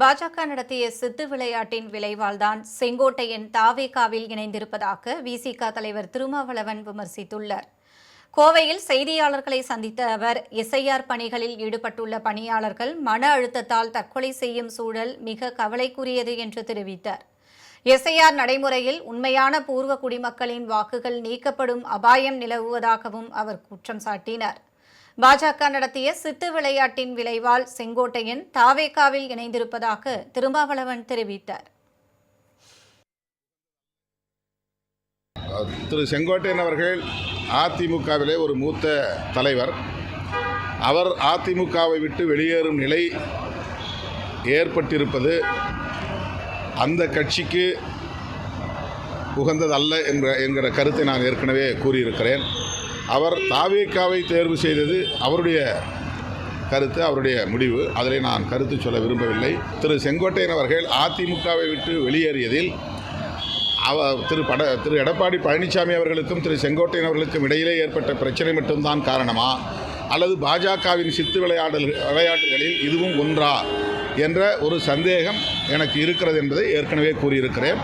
பாஜக நடத்திய சித்து விளையாட்டின் விளைவால்தான் செங்கோட்டையன் தாவேகாவில் இணைந்திருப்பதாக விசிக தலைவர் திருமாவளவன் விமர்சித்துள்ளார். கோவையில் செய்தியாளர்களை சந்தித்த அவர் எஸ்ஐஆர் பணிகளில் ஈடுபட்டுள்ள பணியாளர்கள் மன அழுத்தத்தால் தற்கொலை செய்யும் சூழல் மிக கவலைக்குரியது என்று தெரிவித்தார். எஸ்ஐஆர் நடைமுறையில் உண்மையான பூர்வ குடிமக்களின் வாக்குகள் நீக்கப்படும் அபாயம் நிலவுவதாகவும் அவர் குற்றம் சாட்டினார். பாஜக நடத்திய சித்து விளையாட்டின் விளைவால் செங்கோட்டையன் தாவேகாவில் இணைந்திருப்பதாக திருமாவளவன் தெரிவித்தார். திரு செங்கோட்டையன் அவர்கள் அதிமுகவிலே ஒரு மூத்த தலைவர். அவர் அதிமுகவை விட்டு வெளியேறும் நிலை ஏற்பட்டிருப்பது அந்த கட்சிக்கு உகந்ததல்ல என்ற என்கிற கருத்தை நான் ஏற்கனவே கூறியிருக்கிறேன். அவர் தாவேக்காவை தேர்வு செய்தது அவருடைய கருத்து அவருடைய முடிவு. அதில் நான் கருத்து சொல்ல விரும்பவில்லை. திரு செங்கோட்டையன் அவர்கள் அதிமுகவை விட்டு வெளியேறியதில் அவ திரு பட திரு எடப்பாடி பழனிசாமி அவர்களுக்கும் திரு செங்கோட்டையன் அவர்களுக்கும் இடையிலே ஏற்பட்ட பிரச்சனை மட்டும்தான் காரணமா? அல்லது பாஜகவின் சித்து விளையாடல் விளையாட்டுகளில் இதுவும் ஒன்றா? என்ற ஒரு சந்தேகம் எனக்கு இருக்கிறது என்பதை ஏற்கனவே கூறியிருக்கிறேன்.